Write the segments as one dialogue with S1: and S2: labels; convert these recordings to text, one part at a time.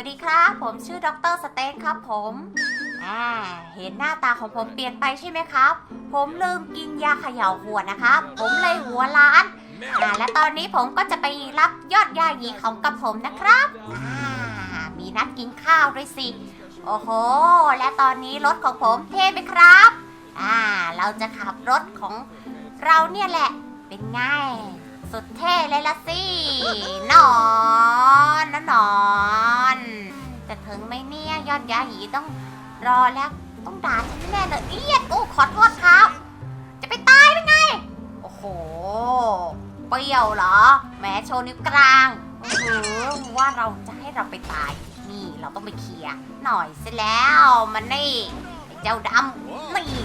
S1: วัสดีครับ ผมชื่อดรสเตนครับผมอ่าเห็นหน้าตาของผมเปลี่ยนไปใช่ไหมครับ ผมลืมกินยาเขย่าหัวนะครับ ผมเลยหัวล้านอ่าและตอนนี้ผมก็จะไปรับยอดยาหยีของกับผมนะครับอ่ามีนัดกินข้าวด้วยสิ โอ้โห และตอนนี้รถของผมเท่ไหมครับ อ่า เราจะขับรถของเราเนี่ยแหละ เป็นไง สุดเท่เลยละสิ นอนนะนอน จะถึงไหมเนี่ยยอดยาหีต้องรอแล้ว ต้องด่าฉันแน่เลยเอียดโอ้ขอโทษครับ จะไปตายได้ไง โอ้โห เปรี้ยวเหรอแหมโชว์นิ้วกลางโอ้โหว่าเราจะให้เราไปตาย นี่เราต้องไปเคลียร์หน่อยเสร็จแล้วมันนี่ไอ้เจ้าดำนี่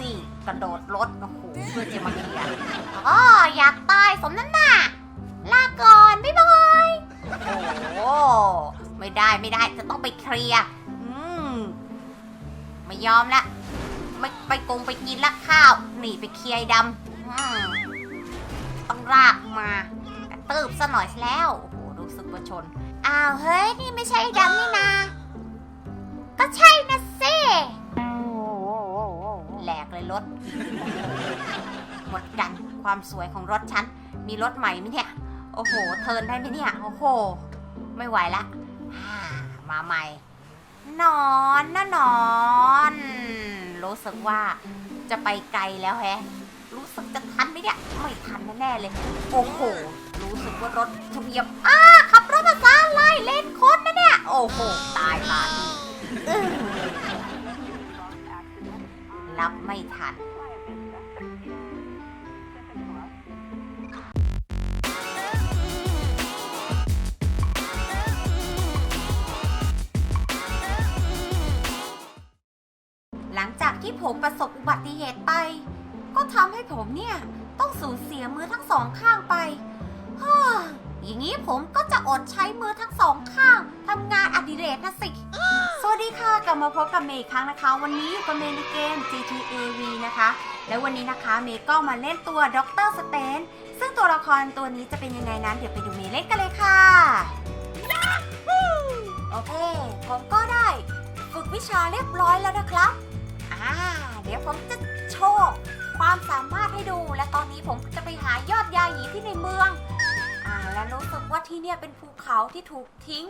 S1: นี่ กระโดดรถโอ้โหเพื่อจะมาเคลียร์อ๋ออยากตายสมน้ำหน้าลาก่อนบ๊ายบายโอ้ไม่ได้ไม่ได้จะต้องไปเคลียร์อืมไม่ยอมละไม่ไปกงไปกินละข้าวหนีไปเคลียร์ดำอืมต้องลากมาตืบซะหน่อยแล้วโอ้โหรู้สึกว่าชนอ้าวเฮ้ยนี่ไม่ใช่ดำนี่นา ก็ใช่นะเซ่ แหลกเลยรถ หมดกันความสวยของรถฉัน มีรถใหม่ไหมเนี่ย โอ้โห เทิร์นได้ไหมเนี่ย โอ้โห ไม่ไหวละอ่ามาใหม่ นอนนะนอน รู้สึกว่าจะไปไกลแล้วแฮะ รู้สึกจะทันไหมเนี่ย ไม่ทันแน่ๆเลย โอ้โห รู้สึกว่ารถทุเรียบอ้าขับรถมาซาไล่เลนคนนะเนี่ย โอ้โห ตายตาที รับไม่ทันหลังจากที่ผมประสบอุบัติเหตุไป ก็ทำให้ผมเนี่ย ต้องสูญเสียมือทั้งสองข้างไปฮ่าอย่างนี้ผมก็จะอดใช้มือทั้งสองข้างทำงานอดิเรกนะสิ วัสดีค่ะ กลับมาพบกับเมย์อีกครั้งนะคะ วันนี้อยู่กับเมย์ในเกม GTA V นะคะ และวันนี้นะคะเมย์ก็มาเล่นตัวด็อกเตอร์สเตนซึ่งตัวละครตัวนี้จะเป็นยังไงนั้น เดี๋ยวไปดูเมย์เล่นกันเลยค่ะ โอเค ผมก็ได้ ฝึกวิชาเรียบร้อยแล้วนะครับอ่าเดี๋ยวผมจะโชว์ความสามารถให้ดู และตอนนี้ผมจะไปหายอดยาหยีที่ในเมืองอ่าและรู้สึกว่าที่เนี่ยเป็นภูเขาที่ถูกทิ้ง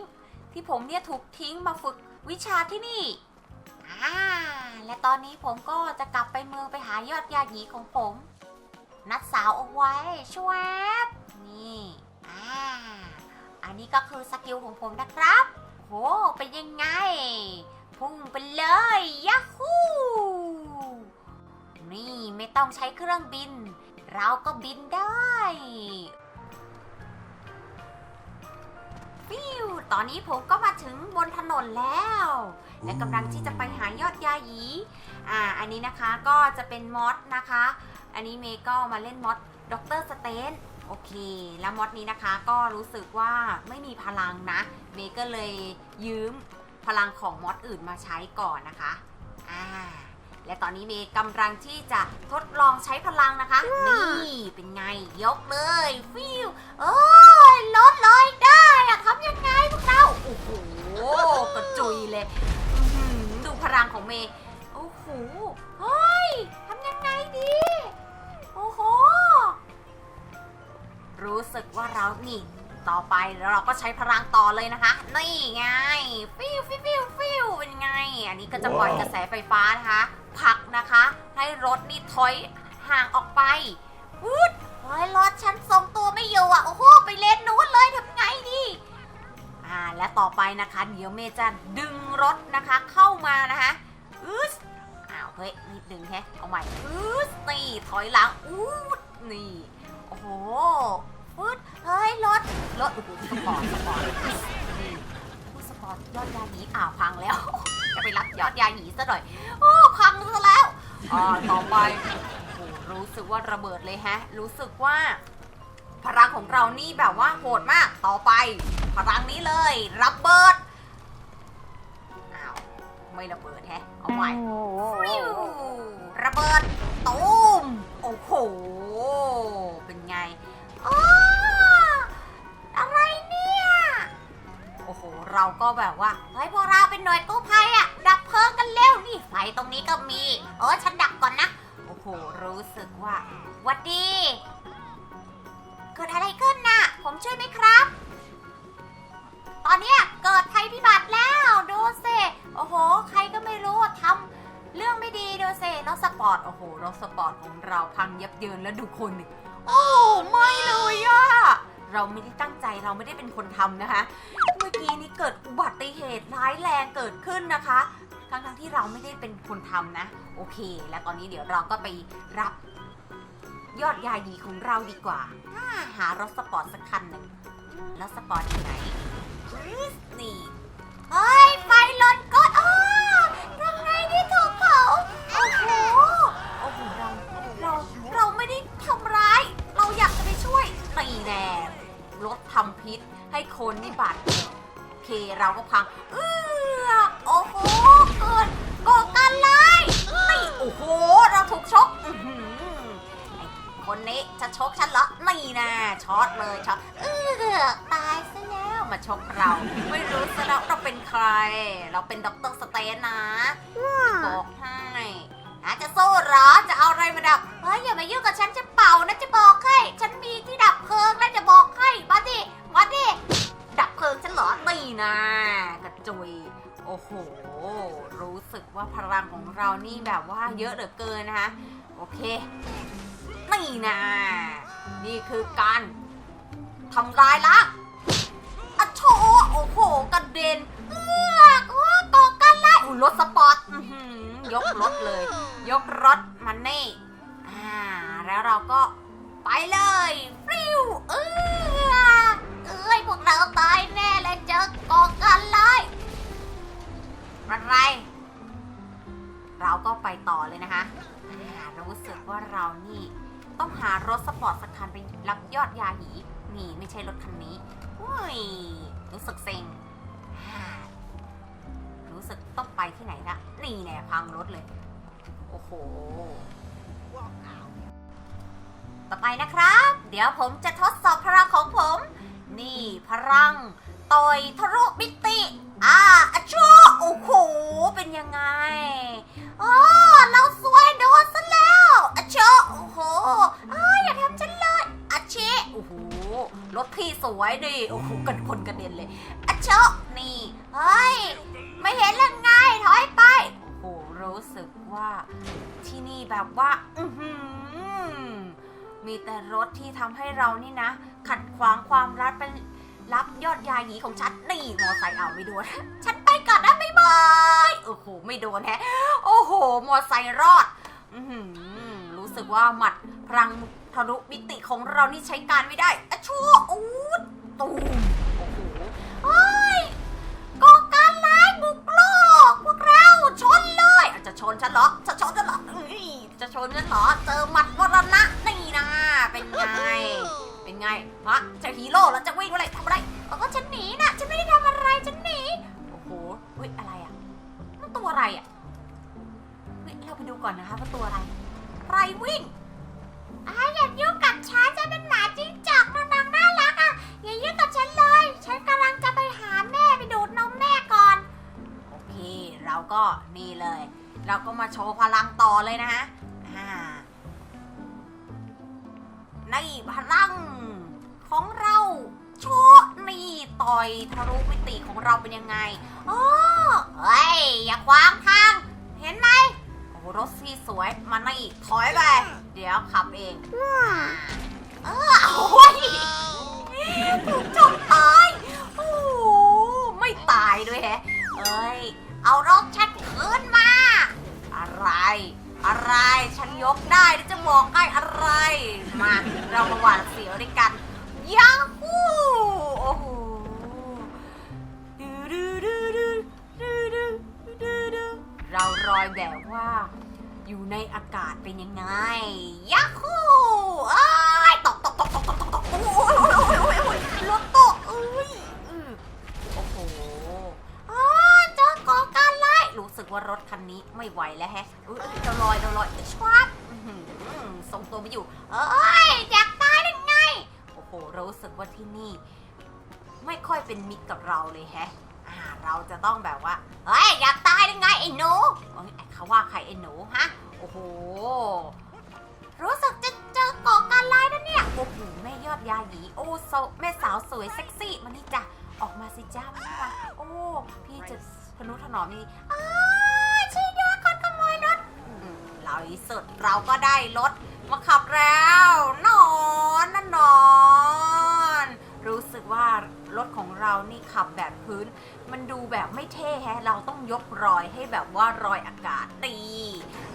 S1: ที่ผมเนี่ยถูกทิ้งมาฝึกวิชาที่นี่อ่าและตอนนี้ผมก็จะกลับไปเมืองไปหายอดยาหยีของผม นัดสาวเอาไว้ชวบนี่อ่าอันนี้ก็คือสกิลของผมนะครับโหเป็นยังไง พุ่งไปเลยยาฮูนี่ไม่ต้องใช้เครื่องบิน เราก็บินได้ ฟิวตอนนี้ผมก็มาถึงบนถนนแล้ว และกำลังที่จะไปหายอดยาหยีอ่า อันนี้นะคะก็จะเป็นมอสนะคะ อันนี้เมย์ก็มาเล่นมอสด็อกเตอร์สเตนโอเค แล้วมอสนี้นะคะก็รู้สึกว่าไม่มีพลังนะ เมย์ก็เลยยืมพลังของมอสอื่นมาใช้ก่อนนะคะ อ่า และตอนนี้เมย์กำลังที่จะทดลองใช้พลังนะคะ นี่ เป็นไง ยกเลย ฟิวโอ้ยลดเลยได้ อะทำยังไงพวกเรา โอ้โหกระจุยเลยอื้อหือดูพลังของเมย์ โอ้โห เฮ้ยทำยังไงดี โอ้โห รู้สึกว่าเรานี่ ต่อไปแล้วเราก็ใช้พลังต่อเลยนะคะ นี่ไง ฟิวฟิวฟิวฟิวเป็นไง อันนี้ก็จะปล่อยกระแสไฟฟ้านะคะผลักนะคะ ให้รถนี่ถอยห่างออกไปวูดเฮ้ยรถฉันทรงตัวไม่อยู่อะ โอ้โห ไปเลนนู้นเลยทำไง ดีอ่าและต่อไปนะคะเดี๋ยวเมย์จะดึงรถนะคะเข้ามานะคะอืสอ้าวเฮ้ยนิดนึงแฮะเอาใหม่อืสนี่ถอยหลังอู้ดนี่โอ้โหฟึดเฮ้ยรถรถโอ้โหสปอร์ตสปอร์ตนี่ผู้สปอร์ตยอดยาหยีอ้าวพังแล้ว จะไปรับยอดยาหยีซะหน่อยโอ้พังซะแล้วอ่าต่อไปโอ้โหรู้สึกว่าระเบิดเลยฮะ รู้สึกว่า พลังของเรานี่แบบว่าโหดมากต่อไป พลังนี้เลยระเบิดอ้าวไม่ระเบิดแฮะเอาใหม่ฟิวระเบิดตูมโอ้โหเป็นไงอ้าอะไรเนี่ยโอ้โหโหเราก็แบบว่าเฮ้ยพวกเราเป็นหน่วยกู้ภัยอะดับเพลิงกันเร็วนี่ไฟตรงนี้ก็มีเออฉันดับก่อนนะโอ้โหรู้สึกว่าหวัดดี เกิดอะไรขึ้นน่ะ ผมช่วยไหมครับ ตอนเนี้ยเกิดภัยพิบัติแล้วดูสิโอ้โห ใครก็ไม่รู้ทำเรื่องไม่ดีดูสิรถสปอร์ตโอ้โหรถสปอร์ตของเราพังยับเยินแล้วดูคนหนึ่งโอ้ไม่เลยอะเราไม่ได้ตั้งใจเราไม่ได้เป็นคนทำนะคะ เมื่อกี้นี้เกิดอุบัติเหตุร้ายแรงเกิดขึ้นนะคะ ทั้งทั้งๆที่เราไม่ได้เป็นคนทำนะ โอเค และตอนนี้เดี๋ยวเราก็ไปรับ ยอดยายีของเราดีกว่าอ่าหารถสปอร์ตสักคันหนึ่งรถสปอร์ตอยู่ไหนนี่เฮ้ย ไฟลนก็อ้าทำไงที่ถูกเผาโอ้โหโอ้โหเราเราเราไม่ได้ทำร้าย เราอยากจะไปช่วยตีแน่รถทำพิษให้คนนี่บาดเจ็บเคเราก็พังเออโอ้โห เกิดก่อการร้ายนี่โอ้โห เราถูกชกอื้อหือ คนนี้จะชกฉันเหรอนี่นะช็อตเลยช็อตเออตายซะแล้วมาชกเรา ไม่รู้ซะแล้วเราเป็นใคร เราเป็นด็อกเตอร์สเตนนะบอกให้อาจะสู้เหรอจะเอาอะไรมาดับเฮ้ยอย่ามายุ่งกับฉันจะเป่านะจะบอกให้ฉันมีที่ดับเพลิงแล้วจะบอกให้มาดิมาดิดับเพลิงฉันเหรอนี่นะกระจุยโอ้โห รู้สึกว่าพลังของเรานี่แบบว่าเยอะเหลือเกินนะคะ โอเค นี่นะนี่คือการทำลายละอะโชโอ้โหกระเด็นเอือกโอ้ก่อกันไล่อุ้ยรถสปอร์ตยกรถเลย ยกรถมันนี่อ่าแล้วเราก็ไปเลยฟิวเออเอ้ยพวกเราตายแน่เลยเจอก่อกันไล่อะไร เราก็ไปต่อเลยนะคะรู้สึกว่าเรานี่ ต้องหารถสปอร์ตสักคันไปรับยอดยาหีนี่ไม่ใช่รถคันนี้อุ้ยรู้สึกเซ็งรู้สึกต้องไปที่ไหนละนี่แน่พังรถเลย โอ้โหต่อไปนะครับ เดี๋ยวผมจะทดสอบพลังของผม นี่พลังต่อยทะลุมิติ อ่าอชัวโอ้โห เป็นยังไงอ๋อ รถพี่สวยดิโอ้โหกันคนกระเด็นเลยอะเชะนี่ เฮ้ย ไม่เห็นเรื่องไงถอยไป โอ้โหรู้สึกว่าที่นี่แบบว่าอือหือมีแต่รถที่ทำให้เรานี่นะ ขัดขวางความรักเป็นรับยอดยาหยีของฉันนี่มอไซค์เอาไม่โดน ฉันไปก่อนนะบ๊ายบายโอ้โหไม่โดนแฮะ โอ้โห มอไซค์รอด อือหือรู้สึกว่าหมัดพลัง ทะลุมิติของเรานี่ใช้การไม่ได้อะชัวอู้ พลัง ของเราโชว์นี่ต่อยทะลุมิติของเราเป็นยังไงอ๋อเฮ้ย อย่าขวางทาง เห็นไหมโอ้รถซีสวยมานี่ถอยไป เดี๋ยวขับเอง เออโอ้ยถูกชนตายโอ้ไม่ตายด้วยแฮะเอ้ย เอารถฉันคืนมา อะไร อะไร ฉันยกได้เดี๋ยวจะบอกให้อะไร มาเรามาหวานเสียวด้วยกันยาฮูโอ้โหดูดูดูดูดูดูดูดูเรารอยแบบว่า อยู่ในอากาศเป็นยังไงยาฮูอ้าตกตกตกตกตกตกตกโอ้ยโอ้ยโอ้ยโอ้ยรถตกเอ้ยอือโอ้โหอ้าเจอก่อการร้ายรู้สึก ว่ารถคันนี้ไม่ไหวแล้วแฮะเราลอยเราลอยชวับอื้อหือทรงตัวไม่อยู่ เอ้ยอยากตายได้ไง โอ้โหรู้สึกว่าที่นี่ ไม่ค่อยเป็นมิตรกับเราเลยแฮะเราจะต้องแบบว่า เฮ้ย อยากตายได้ไงไอ้หนูเขาว่าใครไอ้หนูฮะ โอ้โห รู้สึกจะเจอก่อการร้ายนะเนี่ย โอ้โห แม่ยอดยาหยี โอ้โซแม่สาวสวยเซ็กซี่มานี่จ้ะ ออกมาสิจ้ามานี่มาโอ้ พี่จะทนุถนอมนี่อ้าวช่วยด้วยคนขโมยรถอื มเราอีสุด เราก็ได้รถมาขับแล้วนอนนะนอนรู้สึกว่ารถของเรานี่ขับแบบพื้น มันดูแบบไม่เท่แฮะ เราต้องยกรอยให้แบบว่ารอยอากาศตี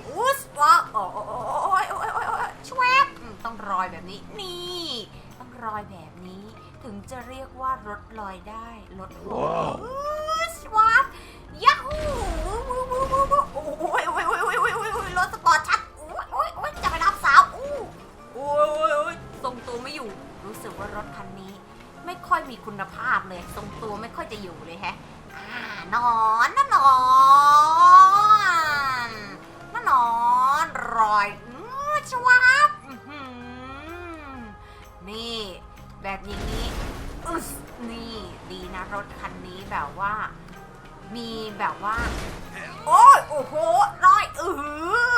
S1: อุสวะโอ้โอ้โอ้โอ้ยโอ้ยโอ้ยโอ้ยชวบต้องรอยแบบนี้ นี่ ต้องรอยแบบนี้ ถึงจะเรียกว่ารถลอยได้ รถลอยอุสวะยาฮู รู้สึกว่ารถคันนี้ ไม่ค่อยมีคุณภาพเลย ทรงตัวไม่ค่อยจะอยู่เลยแฮะอ่านอนนะนอนนะนอนรอยอื้อชวับนี่แบบอย่างนี้อึสนี่ดีนะรถคันนี้แบบว่า มีแบบว่า โอ้ยโอ้โหรอยอือ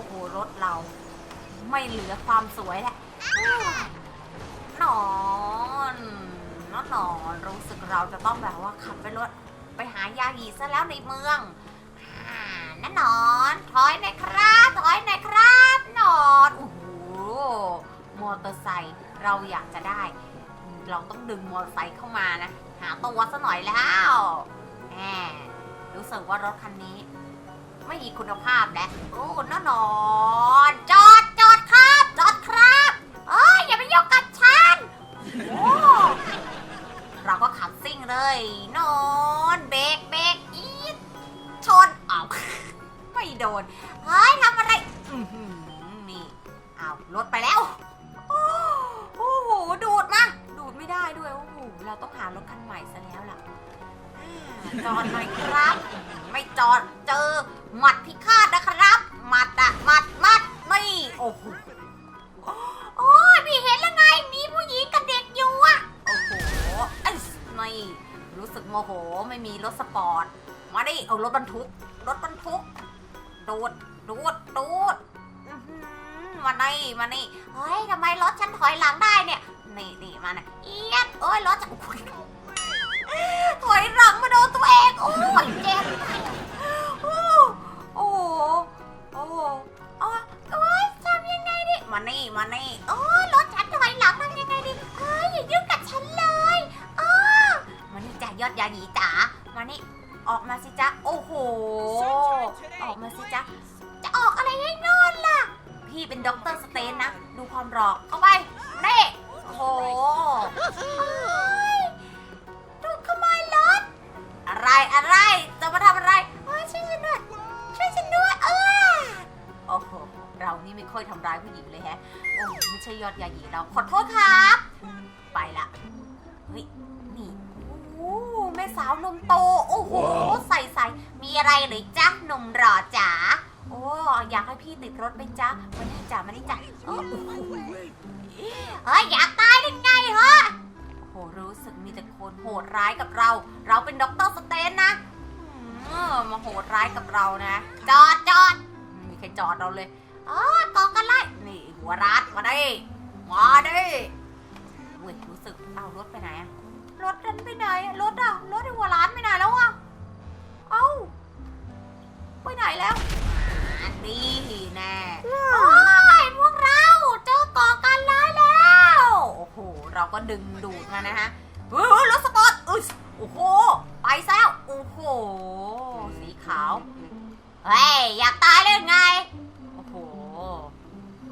S1: โอ้โหรถเรา ไม่เหลือความสวยแหละนอนนอนนอนรู้สึกเราจะต้องแบบว่าขับไปรถไปหายาหยีซะแล้วในเมืองนั่นนอน ถอยหน่อยครับถอยหน่อยครับนอนโอ้โหมอเตอร์ไซค์เราอยากจะได้ เราต้องดึงมอเตอร์ไซค์เข้ามานะ หาตัวซะหน่อยแล้วแหมรู้สึกว่ารถคันนี้ ไม่มีคุณภาพแล้วโอ้น่านอนจอดจอดครับจอดครับเอ้ยอย่าไปยุ่งกับฉันโอ้เราก็ขับซิ่งเลย นอนเบรกเบรกอีดชนเอ้าไม่โดนเฮ้ยทำอะไรนี่เอารถไปแล้วโอ้โหดูดมาดูดไม่ได้ด้วยโอ้โหเราต้องหารถคันใหม่ซะแล้วล่ะ จอดหน่อยครับ ไม่จอดเจอหมัดพิฆาตนะครับ หมัดอะหมัดหมัดนี่โอ้โหโอ้ยพี่เห็นแล้วไงมีผู้หญิงกับเด็กอยู่อะโอ้โหไอ้นี่รู้สึกโมโหไม่มีรถสปอร์ต มาดิเอารถบรรทุก รถบรรทุกดูดดูดดูดอื้อหือมานี่มานี่เฮ้ยทำไมรถฉันถอยหลังได้เนี่ย นี่นี่มาน่ะเอียดเอ้ยรถจะอุ๊ย ถอยหลังมาโดนตัวเองโอ้ยเจ็บโอ้โอ้โหโอ้โหโอ้ยโอ้ยทำยังไงดิมานี่มานี่โอ้ยรถฉันถอยหลังทำยังไงดิเฮ้ยอย่ายุ่งกับฉันเลยอ้มานี่จ้ะยอดยาหยีจ๋ามานี่ออกมาสิจ๊ะโอ้โหออกมาสิจ๊ะจะออกอะไรให้นอนล่ะ พี่เป็นด็อกเตอร์สเตนนะ ดูความหลอกเข้าไปเน่โอ้โห อะไรอะไรจะมาทำอะไรเฮ้ยช่วยฉันด้วยช่วยฉันด้วยเออโอ้โหเรานี่ไม่ค่อยทำร้ายผู้หญิงเลยแฮะโอ้ไม่ใช่ยอดยาหยีเราขอโทษครับ ไปละเฮ้ยนี่โอ้แม่สาวนมโตโอ้โหใส่ใส่มีอะไรหรือจ๊ะหนุ่มหล่อจ๋าโอ้อยากให้พี่ติดรถไหมจ๊ะมานี่จ้ะมานี่จ้ะเฮ้ยอยากตายได้ไงฮะโอ้โห รู้สึกมีแต่คนโหดร้ายกับเรา เราเป็นด็อกเตอร์สเตนนะอืมมาโหดร้ายกับเรานะ จอดจอดไม่มีใครจอดเราเลยเออกองกันไล่นี่หัวรัดมาดิมาดิเว้ยรู้สึกเอารถไปไหนอะรถฉันไปไหนอะรถอะรถที่หัวร้านไปไหนแล้วอะเอ้าไปไหนแล้วอ่านี่แน่โอ้ยพวกเราเจอก่อการร้ายแล้วโอ้โห เราก็ดึงดูดมานะฮะเฮ้รถสปอร์ตอุ๊ยโอ้โห ไปแล้วโอ้โห สีขาว เฮ้ย อยากตายเลยไง โอ้โห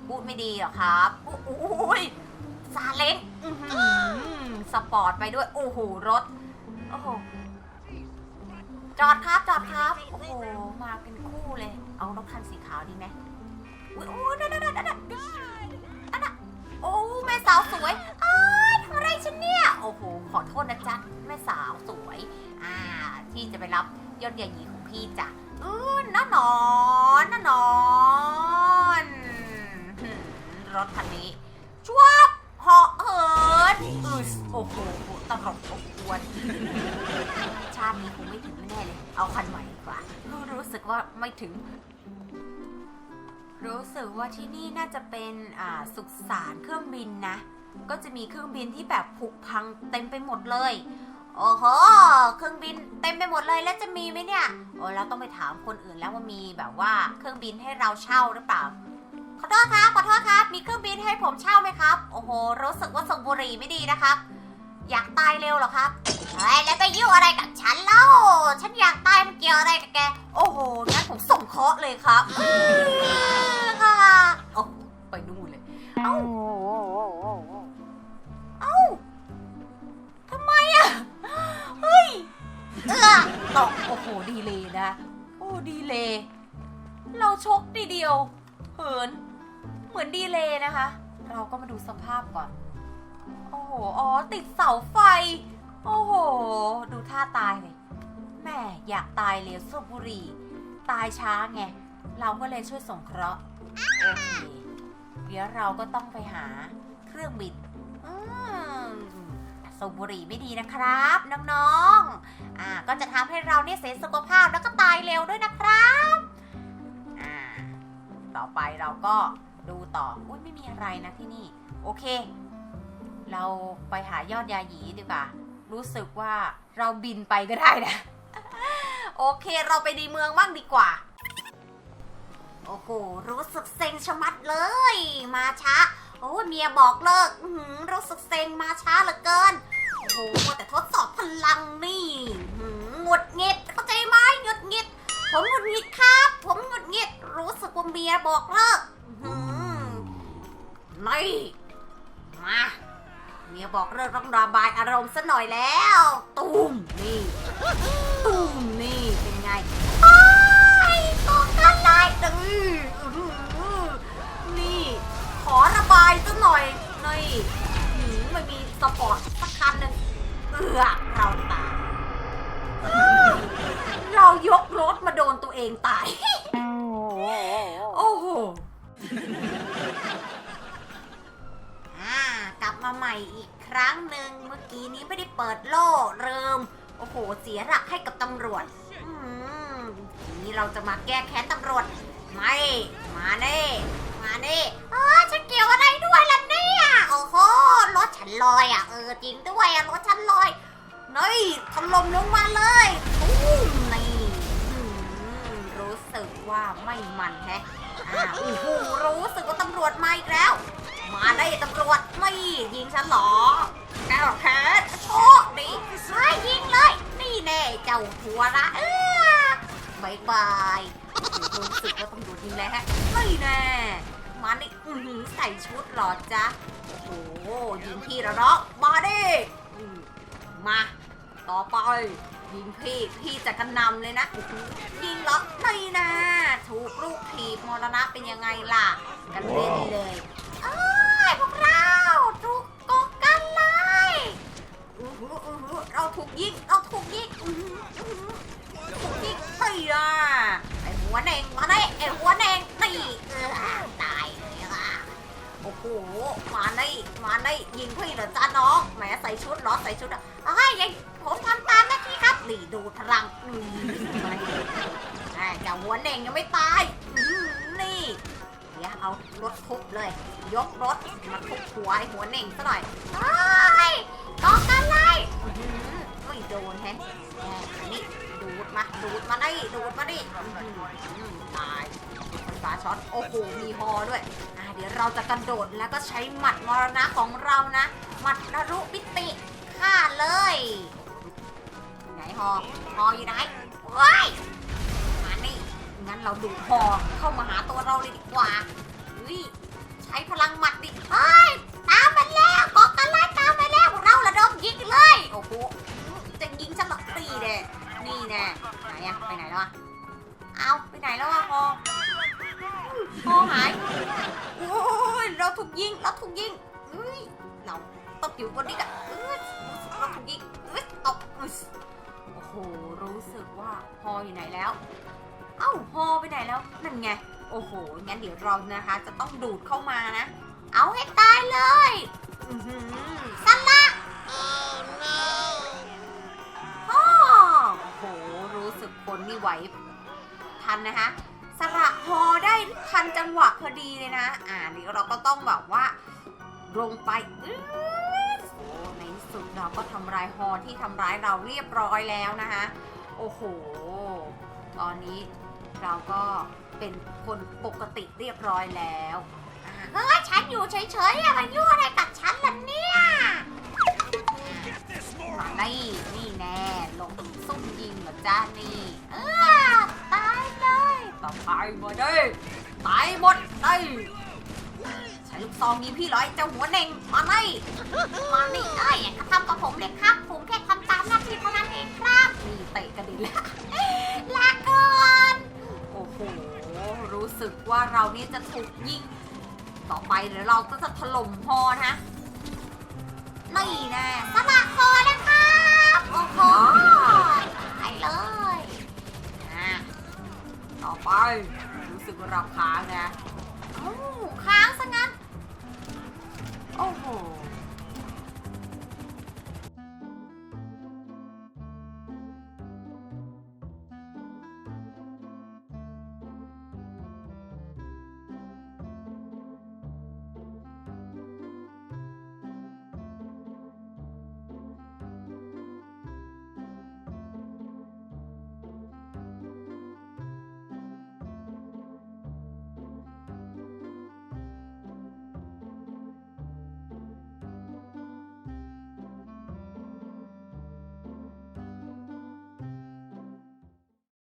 S1: พูดไม่ดีหรอครับโอ้ยซาเล้งสปอร์ตไปด้วย โอ้โห รถ โอ้โห จอดครับ จอดครับ โอ้โห มาเป็นคู่เลย เอารถคันสีขาวดีไหมอุ้ยโอ้ยนั่นนั่นนั่นนั่นอันน่ะโอ้ แม่สาวสวย อะไรฉันเนี่ย โอ้โห ขอโทษนะจ๊ะ แม่สาวสวย อ่า ที่จะไปรับยอดใหญ่หยีของพี่จ้ะอือน้านอนน้านอนรถคันนี้ ชวบเหาะเหินอืสโอ้โหตลกอบอวนชาตินี้คงไม่ถึงแน่เลย เอาคันใหม่ดีกว่ารู้สึกว่าไม่ถึง รู้สึกว่าที่นี่น่าจะเป็น อ่า สุสานเครื่องบินนะ ก็จะมีเครื่องบินที่แบบผุพังเต็มไปหมดเลย โอ้โห เครื่องบินเต็มไปหมดเลยแล้วจะมีไหมเนี่ย โอ้เราต้องไปถามคนอื่นแล้วว่ามีแบบว่าเครื่องบินให้เราเช่าหรือเปล่า ขอโทษครับขอโทษครับ มีเครื่องบินให้ผมเช่าไหมครับ โอ้โห รู้สึกว่าส่งบุหรี่ไม่ดีนะครับ อยากตายเร็วเหรอครับเฮ้ยแล้วไปยุ่งอะไรกับฉันเล่า ฉันอยากตายมันเกี่ยวอะไรกับแก โอ้โห งั้นผมส่งเคาะเลยครับค่ะ เลยเอ้า เอ้า ทำไมอะเฮ้ย เออตกโอ้โห ดีเลยนะ โอ้ ดีเลย เราชกทีเดียว เหิน เหมือนดีเลยนะคะ เราก็มาดูสภาพก่อน โอ้โห อ๋อ ติดเสาไฟ โอ้โห ดูท่าตายเลยแม่อยากตายเร็วสูบบุหรี่ตายช้าไง เราก็เลยช่วยสงเคราะห์ โอเค เดี๋ยวเราก็ต้องไปหาเครื่องบินอืมสูบบุหรี่ไม่ดีนะครับ น้องๆ อ่าก็จะทำให้เราเนี่ยเสียสุขภาพแล้วก็ตายเร็วด้วยนะครับอ่าต่อไปเราก็ดูต่อ อุ้ยไม่มีอะไรนะที่นี่ โอเค เราไปหายอดยาหยีดีกว่า รู้สึกว่าเราบินไปก็ได้นะ โอเคเราไปดีเมืองบ้างดีกว่า โอ้โห รู้สึกเซ็งชะมัดเลย มาช้า โอ้ยเมียบอกเลิกรู้สึกเซ็งมาช้าเหลือเกิน โอ้โหแต่ทดสอบพลังนี่หือหงุดหงิดเข้าใจไหมหงุดหงิด ผมหงุดหงิดครับ ผมหงุดหงิด รู้สึกว่าเมียบอกเลิกหือไม่มาเมียบอกเลิกต้องระบายอารมณ์ซะหน่อยแล้วตูมนี่ตูมนี่เป็นไง นี่ ขอระบายซะหน่อยนี่หืมไม่มีสปอร์ตสักคันหนึ่งเอือเราตายเรายกรถมาโดนตัวเองตาย โอ้โหกลับมาใหม่อีกครั้งหนึ่งเมื่อกี้นี้ไม่ได้เปิดโล่เริ่ม โอ้โห เสียหลักให้กับตำรวจ อืมทีนี้เราจะมาแก้แค้นตำรวจ ไม่ มาเน่มาเน่เออฉันเกี่ยวอะไรด้วยล่ะเนี่ยโอ้โหรถฉันลอยอะเออจริงด้วยอะรถฉันลอยนี่ถล่มลงมาเลยอู้มนี่รู้สึกว่าไม่มันแฮะอ่าโอ้โหรู้สึกว่าตำรวจมาอีกแล้ว มาได้ตำรวจไม่ยิงฉันหรอแกรอแคทโชคดีไม่ยิงเลย นี่แน่เจ้าหัวละเออบายบาย รู้สึกว่าต้องโดดยิงแล้วฮะไม่แน่มานี่อื้อหือใส่ชุดหรอจ๊ะโอ้โหยิงพี่แล้วเนาะมาดิมา ต่อไปยิงพี่พี่จะกระนำเลยนะยิงเหรอเลยนะถูกลูกถีบมรณะเป็นยังไงล่ะ กันเล่นเลย มาได้มาได้ยิงพี่เหรอจ้าน้องแหมใส่ชุดเหรอใส่ชุดอะเอ้ยยังผมทำตามหน้าที่ครับนี่ดูพลังอืมไอ้เจ้าหัวแดงยังไม่ตายนี่เดี๋ยวเอารถทุบเลย ยกรถมาทุบหัวไอ้หัวเน่งซะหน่อยเฮ้ยกองกันเลยอื้อหือไม่โดนแฮะนี่ดูดมาดูดมาไดิดูดมาดิตายฝาช็อตโอ้โหมีฮอด้วยอะ เดี๋ยวเราจะกระโดดแล้วก็ใช้หมัดมรณะของเรานะ หมัดนรุปิติฆ่าเลย ไหนฮอฮออยู่ไหนว้ยมานี่งั้นเราดูฮอเข้ามาหาตัวเราเลยดีกว่าอุ้ยใช้พลังหมัดดิเฮ้ยตามมันแล้วกอกันไล่ตามมาแล้วพวกเราระดมยิงเลย โอ้โหจะยิงฉันเหรอตีแน่นี่แน่ไหนอะไปไหนแล้วอะเอาไปไหนแล้วอะฮอ ฮอหายโอ้ยเราถูกยิงเราถูกยิงเอ้ยเราตกอยู่บนนี้กันเอ้ยเราถูกยิงเอ้ยตกอุ๊ยโอ้โหรู้สึกว่าฮออยู่ไหนแล้ว เอ้าฮอไปไหนแล้วนั่นไงโอ้โหงั้นเดี๋ยวเรานะคะ จะต้องดูดเข้ามานะ เอาให้ตายเลยอื้อหือสละพ่อโอ้โหรู้สึกคนนี่ไหวทันนะคะ สละฮอได้ทันจังหวะพอดีเลยนะ อ่านี่เราก็ต้องแบบว่าลงไปโอ้ในที่สุดเราก็ทำลายฮอที่ทำร้ายเราเรียบร้อยแล้วนะคะโอ้โห ตอนนี้เราก็เป็นคนปกติเรียบร้อยแล้วเฮ้ยฉันอยู่เฉยๆอย่ามายุ่งอะไรกับฉันล่ะเนี่ย องยิงพี่ร้อยเจ้าหัวเน่งมานี่มานี่เอ้ยอย่ากระทำกับผมเลยครับ ผมแค่ทำตามหน้าที่เท่านั้นเองครับนี่เตะกระดิ่งแล้วลาก่อนโอ้โหรู้สึกว่าเรานี่จะถูกยิงต่อไปเดี๋ยวเราก็จะถล่มพอนะนี่แน่สละคอแล้วครับโอ้โหไปเลยอะต่อไปรู้สึกว่าเราค้างนะ Oh.